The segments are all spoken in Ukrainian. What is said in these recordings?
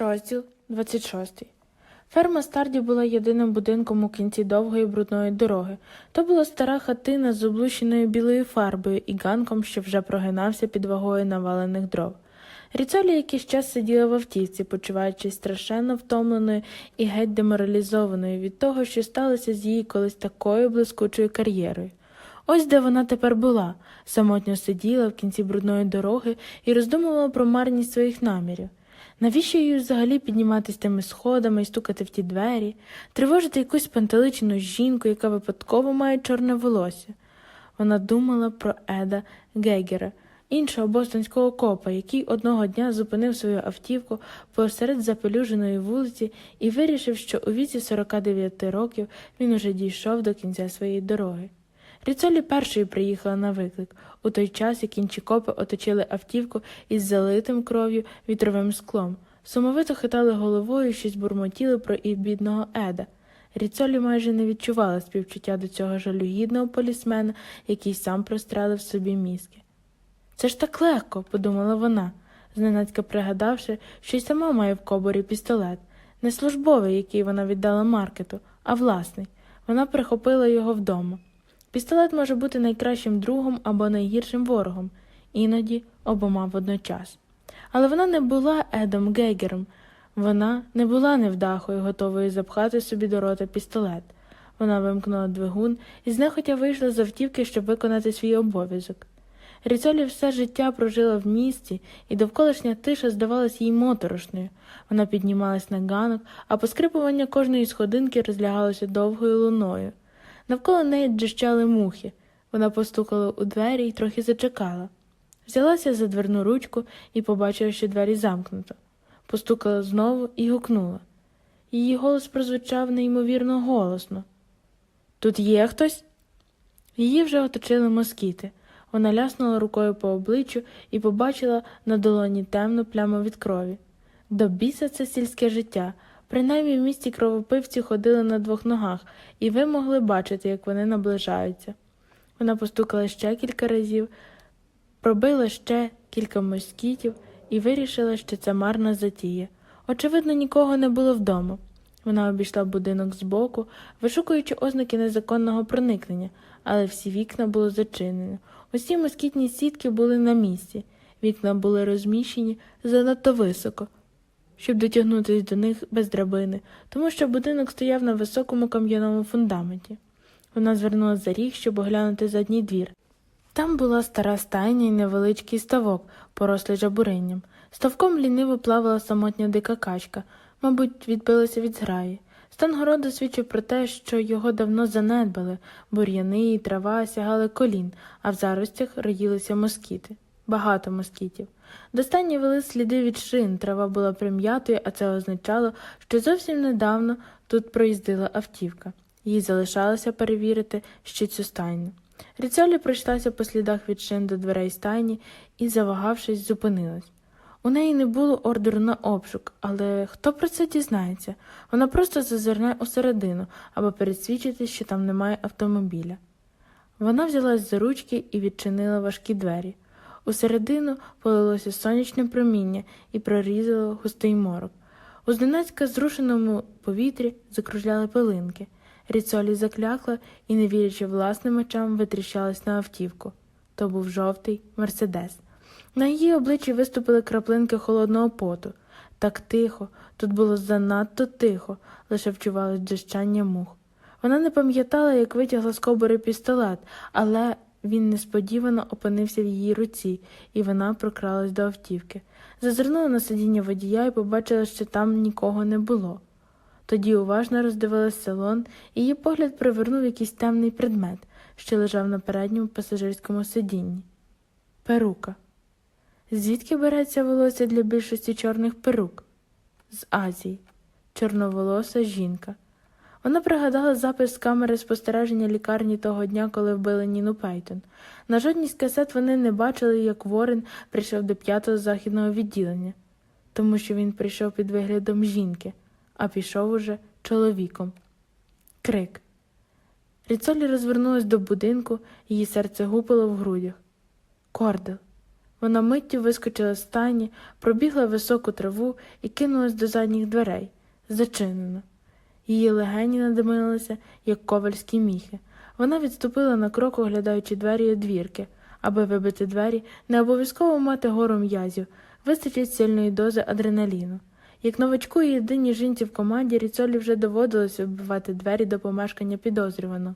Розділ 26. Ферма Старді була єдиним будинком у кінці довгої брудної дороги. То була стара хатина з облущеною білою фарбою і ганком, що вже прогинався під вагою навалених дров. Ріцолі якийсь час сиділа в автівці, почуваючись страшенно втомленою і геть деморалізованою від того, що сталося з її колись такою блискучою кар'єрою. Ось де вона тепер була, самотньо сиділа в кінці брудної дороги і роздумувала про марність своїх намірів. Навіщо їй взагалі підніматися тими сходами і стукати в ті двері, тривожити якусь пантеличну жінку, яка випадково має чорне волосся? Вона думала про Еда Гегера, іншого бостонського копа, який одного дня зупинив свою автівку посеред запелюженої вулиці і вирішив, що у віці 49 років він уже дійшов до кінця своєї дороги. Ріцолі першою приїхала на виклик, у той час, як інші копи оточили автівку із залитим кров'ю вітровим склом, сумовито хитали головою щось бурмотіли про і бідного Еда. Ріцолі майже не відчувала співчуття до цього жалюгідного полісмена, який сам прострелив собі мізки. Це ж так легко, подумала вона, зненацька пригадавши, що й сама має в коборі пістолет, не службовий, який вона віддала маркету, а власний. Вона прихопила його вдома. Пістолет може бути найкращим другом або найгіршим ворогом, іноді обома водночас. Але вона не була Едом Гейгером, вона не була невдахою, готовою запхати собі до рота пістолет. Вона вимкнула двигун і знехотя вийшла з автівки, щоб виконати свій обов'язок. Ріцолі все життя прожила в місті, і довколишня тиша здавалась їй моторошною. Вона піднімалась на ганок, а поскрипування кожної сходинки розлягалося довгою луною. Навколо неї джищали мухи. Вона постукала у двері і трохи зачекала. Взялася за дверну ручку і побачила, що двері замкнуто. Постукала знову і гукнула. Її голос прозвучав неймовірно голосно. Тут є хтось? Її вже оточили москіти. Вона ляснула рукою по обличчю і побачила на долоні темну пляму від крові. До біса це сільське життя. Принаймні в місті кровопивці ходили на двох ногах, і ви могли бачити, як вони наближаються. Вона постукала ще кілька разів, пробила ще кілька москітів і вирішила, що це марна затія. Очевидно, нікого не було вдома. Вона обійшла будинок збоку, вишукуючи ознаки незаконного проникнення, але всі вікна було зачинено. Усі москітні сітки були на місці. Вікна були розміщені занадто високо, щоб дотягнутися до них без драбини, тому що будинок стояв на високому кам'яному фундаменті. Вона звернула за ріг, щоб оглянути задній двір. Там була стара стайня і невеличкий ставок, порослий жабуринням. Ставком ліниво плавала самотня дика качка, мабуть, відбилася від зграї. Стан городу свідчив про те, що його давно занедбали, бур'яни і трава сягали колін, а в заростях роїлися москіти. Багато москітів. Достанні вели сліди від шин, трава була прим'ятою, а це означало, що зовсім недавно тут проїздила автівка. Їй залишалося перевірити ще цю стайню. Ріцолі пройшлася по слідах від шин до дверей стайні і, завагавшись, зупинилась. У неї не було ордеру на обшук, але хто про це дізнається? Вона просто зазирне усередину, аби пересвідчити, що там немає автомобіля. Вона взялась за ручки і відчинила важкі двері. Усередину полилося сонячне проміння і прорізало густий морок. У зненацька зрушеному повітрі закружляли пилинки. Ріцолі заклякла і, не вірячи власним очам, витріщалась на автівку. То був жовтий мерседес. На її обличчі виступили краплинки холодного поту. Так тихо, тут було занадто тихо, лише вчувалось джищання мух. Вона не пам'ятала, як витягла з кобури пістолет, але він несподівано опинився в її руці, і вона прокралась до автівки. Зазирнула на сидіння водія і побачила, що там нікого не було. Тоді уважно роздивилась салон, і її погляд привернув якийсь темний предмет, що лежав на передньому пасажирському сидінні. Перука. Звідки береться волосся для більшості чорних перук? З Азії. Чорноволоса жінка. Вона пригадала запис з камери спостереження лікарні того дня, коли вбили Ніну Пейтон. На жодній з касет вони не бачили, як Ворен прийшов до п'ятого західного відділення, тому що він прийшов під виглядом жінки, а пішов уже чоловіком. Крик. Ріцолі розвернулась до будинку, її серце гупало в грудях. Кордел. Вона миттю вискочила з стайні, пробігла високу траву і кинулась до задніх дверей. Зачинено. Її легені надимилися, як ковальські міхи. Вона відступила на крок, оглядаючи двері одвірки. Аби вибити двері, не обов'язково мати гору м'язів, вистачить сильної дози адреналіну. Як новачку і єдиній жінці в команді Ріцолі вже доводилося вбивати двері до помешкання підозрюваного.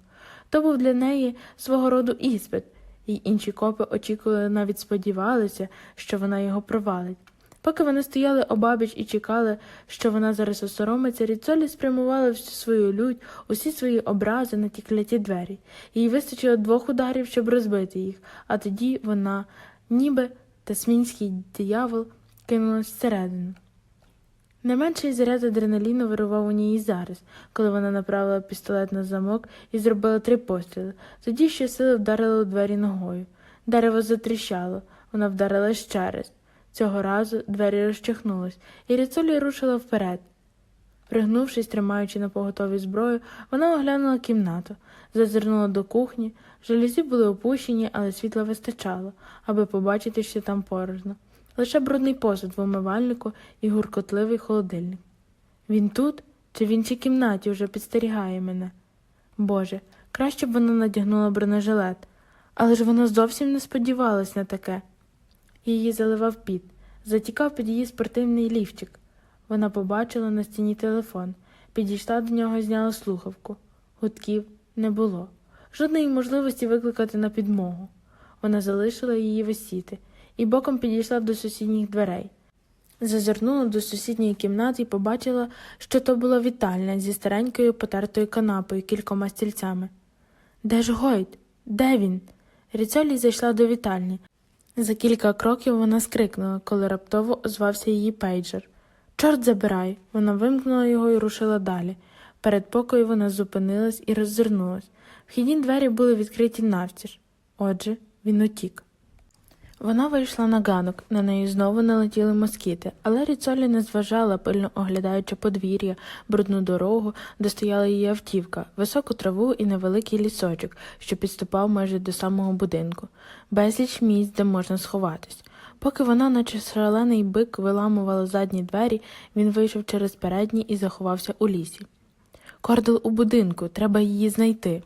То був для неї свого роду іспит, і інші копи очікували, навіть сподівалися, що вона його провалить. Поки вони стояли обабіч і чекали, що вона зараз осоромиться, Ріцолі спрямувала всю свою лють, усі свої образи на ті кляті двері. Їй вистачило двох ударів, щоб розбити їх, а тоді вона, ніби тасмінський диявол, кинулась всередину. Не менший заряд адреналіну вирував у ній зараз, коли вона направила пістолет на замок і зробила три постріли. Тоді щосили вдарила у двері ногою. Дерево затріщало, вона вдарила ще раз. Цього разу двері розчахнулись, і Ріцолі рушила вперед. Пригнувшись, тримаючи на поготові зброю, вона оглянула кімнату, зазирнула до кухні. Жалюзі були опущені, але світла вистачало, аби побачити, що там порожно. Лише брудний посуд в умивальнику і гуркотливий холодильник. Він тут чи в іншій кімнаті вже підстерігає мене? Боже, краще б вона надягнула бронежилет, але ж вона зовсім не сподівалась на таке. Її заливав піт, затікав під її спортивний лівчик. Вона побачила на стіні телефон, підійшла до нього зняла слухавку. Гудків не було, жодної можливості викликати на підмогу. Вона залишила її висіти і боком підійшла до сусідніх дверей. Зазирнула до сусідньої кімнати і побачила, що то була вітальня зі старенькою потертою канапою, кількома стільцями. Де ж Гойд? Де він? Ріцолі зайшла до вітальні. За кілька кроків вона скрикнула, коли раптово озвався її пейджер. Чорт забирай! Вона вимкнула його і рушила далі. Перед покою вона зупинилась і роззирнулась. Вхідні двері були відкриті навтіж. Отже, він утік. Вона вийшла на ганок, на неї знову налетіли москіти, але Ріцолі не зважала, пильно оглядаючи подвір'я, брудну дорогу, де стояла її автівка, високу траву і невеликий лісочок, що підступав майже до самого будинку, безліч місць, де можна сховатись. Поки вона, наче шалений бик, виламувала задні двері, він вийшов через передні і заховався у лісі. Кордел у будинку, треба її знайти.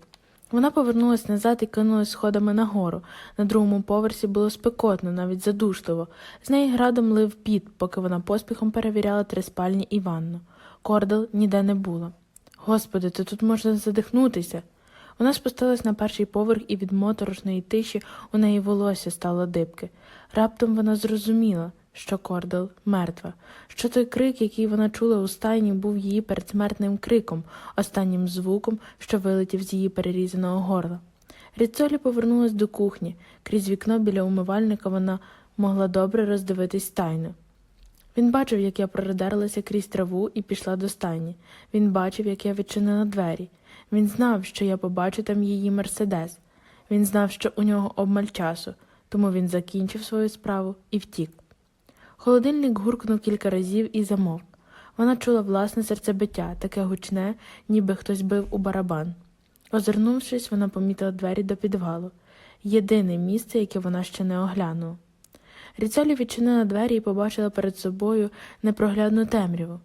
Вона повернулась назад і кинулась сходами нагору. На другому поверсі було спекотно, навіть задушливо. З неї градом лив піт, поки вона поспіхом перевіряла три спальні і ванну. Кордел ніде не було. Господи, то тут можна задихнутися. Вона спустилась на перший поверх і від моторошної тиші у неї волосся стало дибки. Раптом вона зрозуміла, що Кордел мертва, що той крик, який вона чула у стайні, був її передсмертним криком, останнім звуком, що вилетів з її перерізаного горла. Ріцолі повернулась до кухні. Крізь вікно біля умивальника вона могла добре роздивитись стайну. Він бачив, як я продерлася крізь траву і пішла до стайні. Він бачив, як я відчинила двері. Він знав, що я побачу там її мерседес. Він знав, що у нього обмаль часу, тому він закінчив свою справу і втік. Холодильник гуркнув кілька разів і замовк. Вона чула власне серцебиття, таке гучне, ніби хтось бив у барабан. Озирнувшись, вона помітила двері до підвалу єдине місце, яке вона ще не оглянула. Ріцолі відчинила двері і побачила перед собою непроглядну темряву.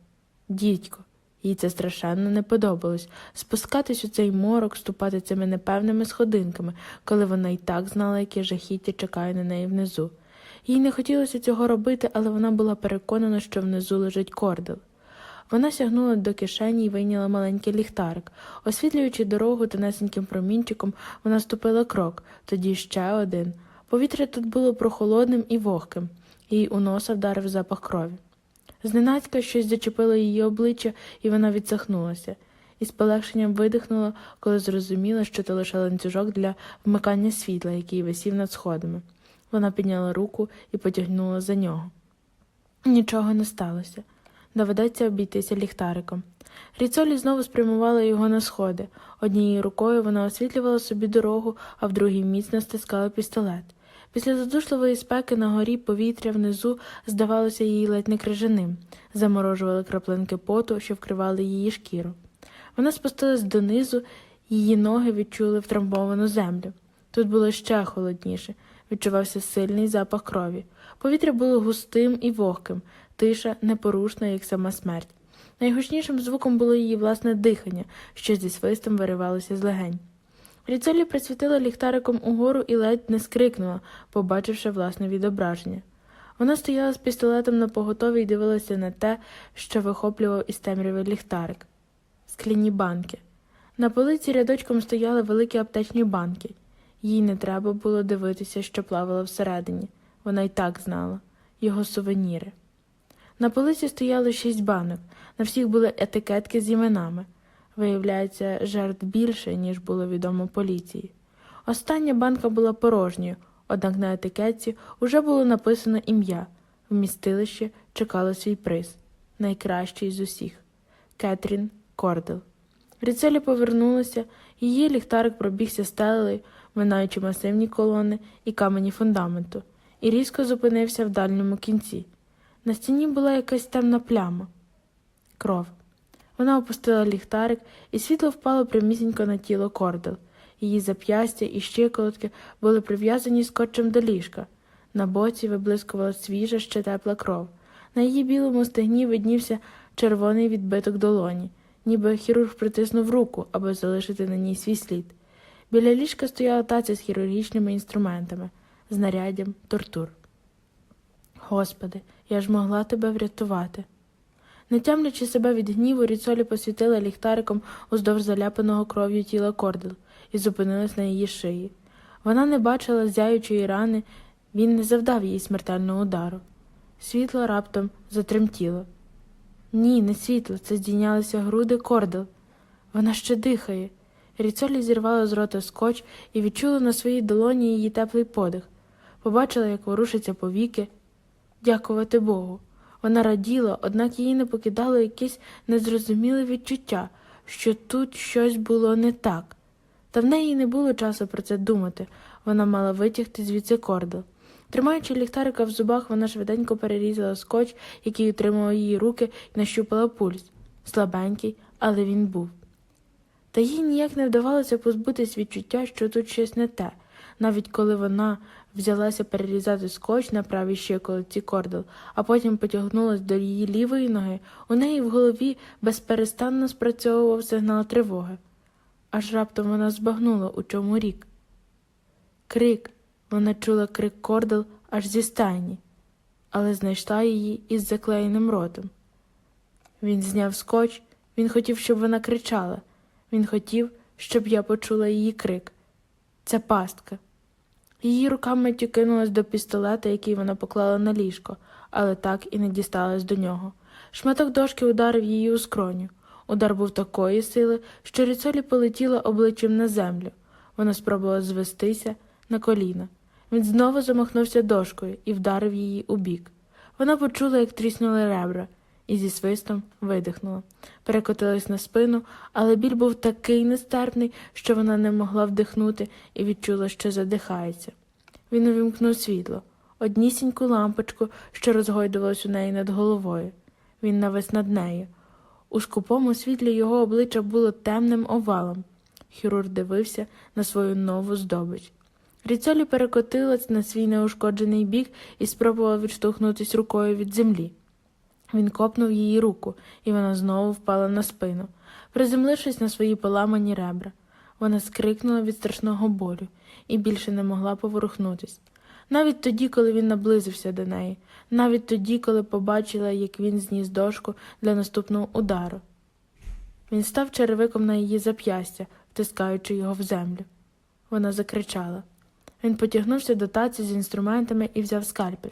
Дідько, їй це страшенно не подобалось спускатись у цей морок, ступати цими непевними сходинками, коли вона й так знала, яке жахіття чекає на неї внизу. Їй не хотілося цього робити, але вона була переконана, що внизу лежить кордел. Вона сягнула до кишені і вийняла маленький ліхтарик. Освітлюючи дорогу тонесеньким промінчиком, вона ступила крок, тоді ще один. Повітря тут було прохолодним і вогким, їй у носа вдарив запах крові. Зненацька щось зачепило її обличчя, і вона відсахнулася. І з полегшенням видихнула, коли зрозуміла, що це лише ланцюжок для вмикання світла, який висів над сходами. Вона підняла руку і потягнула за нього. Нічого не сталося. Доведеться обійтися ліхтариком. Ріцолі знову спрямувала його на сходи. Однією рукою вона освітлювала собі дорогу, а в другій міцно стискала пістолет. Після задушливої спеки на горі повітря внизу здавалося їй ледь не крижаним, заморожували краплинки поту, що вкривали її шкіру. Вона спустилась донизу, її ноги відчули втрамбовану землю. Тут було ще холодніше. Відчувався сильний запах крові. Повітря було густим і вогким, тиша непорушна, як сама смерть. Найгучнішим звуком було її власне дихання, що зі свистом виривалося з легень. Ріцолі присвітила ліхтариком угору і ледь не скрикнула, побачивши власне відображення. Вона стояла з пістолетом на поготові і дивилася на те, що вихоплював із темряви ліхтарик. Скляні банки. На полиці рядочком стояли великі аптечні банки. Їй не треба було дивитися, що плавало всередині. Вона й так знала його сувеніри. На полиці стояло шість банок, на всіх були етикетки з іменами. Виявляється, жертв більше, ніж було відомо поліції. Остання банка була порожньою, однак на етикетці уже було написано ім'я. Вмістилище чекало свій приз найкращий з усіх Кетрін Кордел. Ріцелі повернулася, її ліхтарик пробігся стелею, минаючи масивні колони і камені фундаменту, і різко зупинився в дальньому кінці. На стіні була якась темна пляма. Кров. Вона опустила ліхтарик, і світло впало прямісінько на тіло кордел. Її зап'ястя і щиколотки були прив'язані скотчем до ліжка. На боці виблискувала свіжа, ще тепла кров. На її білому стегні виднівся червоний відбиток долоні, ніби хірург притиснув руку, аби залишити на ній свій слід. Біля ліжка стояла таця з хірургічними інструментами, знаряддям тортур. Господи, я ж могла тебе врятувати. Не тямлячи себе від гніву, Ріцолі посвітила ліхтариком уздовж заляпаного кров'ю тіла кордел і зупинилась на її шиї. Вона не бачила зяючої рани, він не завдав їй смертельного удару. Світло раптом затремтіло. Ні, не світло, це здійнялися груди кордел. Вона ще дихає. Ріцолі зірвала з рота скотч і відчула на своїй долоні її теплий подих. Побачила, як ворушиться повіки. Дякувати Богу. Вона раділа, однак її не покидало якесь незрозуміле відчуття, що тут щось було не так. Та в неї не було часу про це думати. Вона мала витягти звідси кордел. Тримаючи ліхтарика в зубах, вона швиденько перерізала скотч, який утримував її руки, і нащупала пульс. Слабенький, але він був. Та їй ніяк не вдавалося позбутись відчуття, що тут щось не те. Навіть коли вона взялася перерізати скотч на правій щиколотці кордел, а потім потягнулась до її лівої ноги, у неї в голові безперестанно спрацьовував сигнал тривоги. Аж раптом вона збагнула, у чому рік. Крик. Вона чула крик кордел аж зі стайні, але знайшла її із заклеєним ротом. Він зняв скотч, він хотів, щоб вона кричала. Він хотів, щоб я почула її крик. Це пастка. Її рука миттю кинулась до пістолета, який вона поклала на ліжко, але так і не дісталась до нього. Шматок дошки ударив її у скроню. Удар був такої сили, що ріцолі полетіла обличчям на землю. Вона спробувала звестися на коліна. Він знову замахнувся дошкою і вдарив її у бік. Вона почула, як тріснули ребра, і зі свистом видихнула. Перекотилась на спину, але біль був такий нестерпний, що вона не могла вдихнути і відчула, що задихається. Він увімкнув світло, однісіньку лампочку, що розгойдувалась у неї над головою. Він навис над нею. У скупому світлі його обличчя було темним овалом. Хірург дивився на свою нову здобич. Ріцолі перекотилась на свій неушкоджений бік і спробувала відштовхнутися рукою від землі. Він копнув її руку, і вона знову впала на спину, приземлившись на свої поламані ребра. Вона скрикнула від страшного болю і більше не могла поворухнутись. Навіть тоді, коли він наблизився до неї, навіть тоді, коли побачила, як він зніс дошку для наступного удару. Він став черевиком на її зап'ястя, втискаючи його в землю. Вона закричала. Він потягнувся до таці з інструментами і взяв скальпель.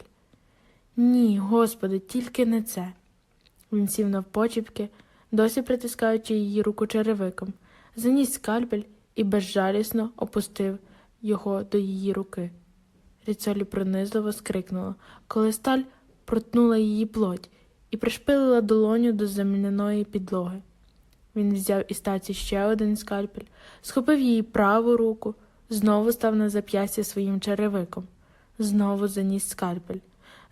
Ні, господи, тільки не це. Він сів навпочіпки, досі притискаючи її руку черевиком, заніс скальпель і безжалісно опустив його до її руки. Ріцолі пронизливо скрикнула, коли сталь протнула її плоть і пришпилила долоню до земляної підлоги. Він взяв із таці ще один скальпель, схопив її праву руку, знову став на зап'ястя своїм черевиком, знову заніс скальпель,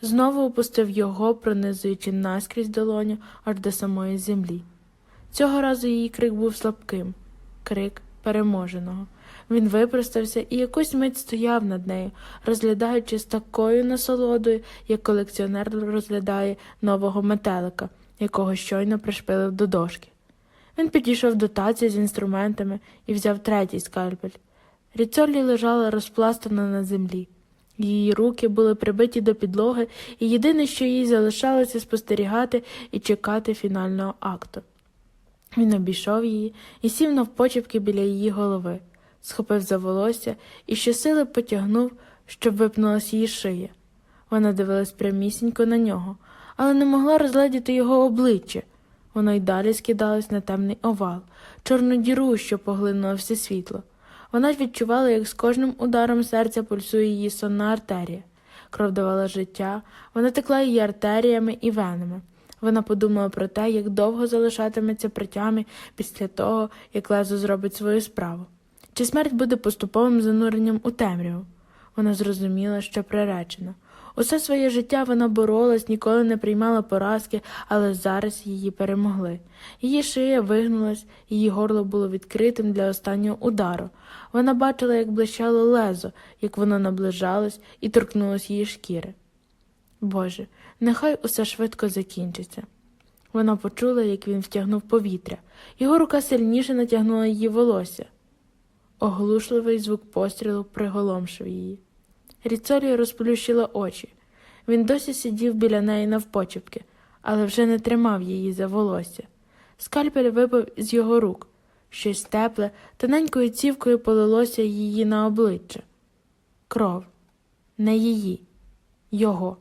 знову опустив його, пронизуючи наскрізь долоню аж до самої землі. Цього разу її крик був слабким крик переможеного. Він випростався і якусь мить стояв над нею, розглядаючи з такою насолодою, як колекціонер розглядає нового метелика, якого щойно пришпилив до дошки. Він підійшов до таці з інструментами і взяв третій скальпель. Ріцолі лежала розпластана на землі. Її руки були прибиті до підлоги, і єдине, що їй залишалося спостерігати і чекати фінального акту. Він обійшов її і сів навпочепки біля її голови, схопив за волосся і щосили потягнув, щоб випнулась її шия. Вона дивилась прямісінько на нього, але не могла розгледіти його обличчя. Воно й далі скидалось на темний овал, чорну діру, що поглинула все світло. Вона ж відчувала, як з кожним ударом серця пульсує її сонна артерія. Кров давала життя, вона текла її артеріями і венами. Вона подумала про те, як довго залишатиметься при тямі після того, як лезо зробить свою справу. Чи смерть буде поступовим зануренням у темряву? Вона зрозуміла, що приречена. Усе своє життя вона боролась, ніколи не приймала поразки, але зараз її перемогли. Її шия вигнулась, її горло було відкритим для останнього удару. Вона бачила, як блищало лезо, як воно наближалось і торкнулось її шкіри. Боже, нехай усе швидко закінчиться. Вона почула, як він втягнув повітря. Його рука сильніше натягнула її волосся. Оглушливий звук пострілу приголомшив її. Ріцолі розплющила очі. Він досі сидів біля неї навпочепки, але вже не тримав її за волосся. Скальпель випав з його рук. Щось тепле, тоненькою цівкою полилося її на обличчя. Кров. Не її, його.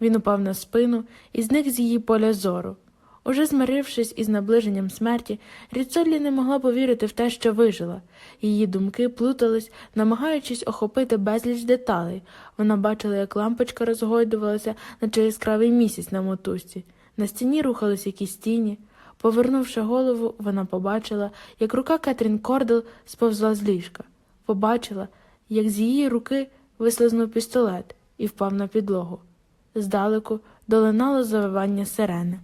Він упав на спину і зник з її поля зору. Уже змирившись із наближенням смерті, Ріцолі не могла повірити в те, що вижила. Її думки плутались, намагаючись охопити безліч деталей. Вона бачила, як лампочка розгойдувалася, наче яскравий місяць на мотузці. На стіні рухались якісь тіні. Повернувши голову, вона побачила, як рука Кетрін Кордел сповзла з ліжка. Побачила, як з її руки вислизнув пістолет і впав на підлогу. Здалеку долинало завивання сирени.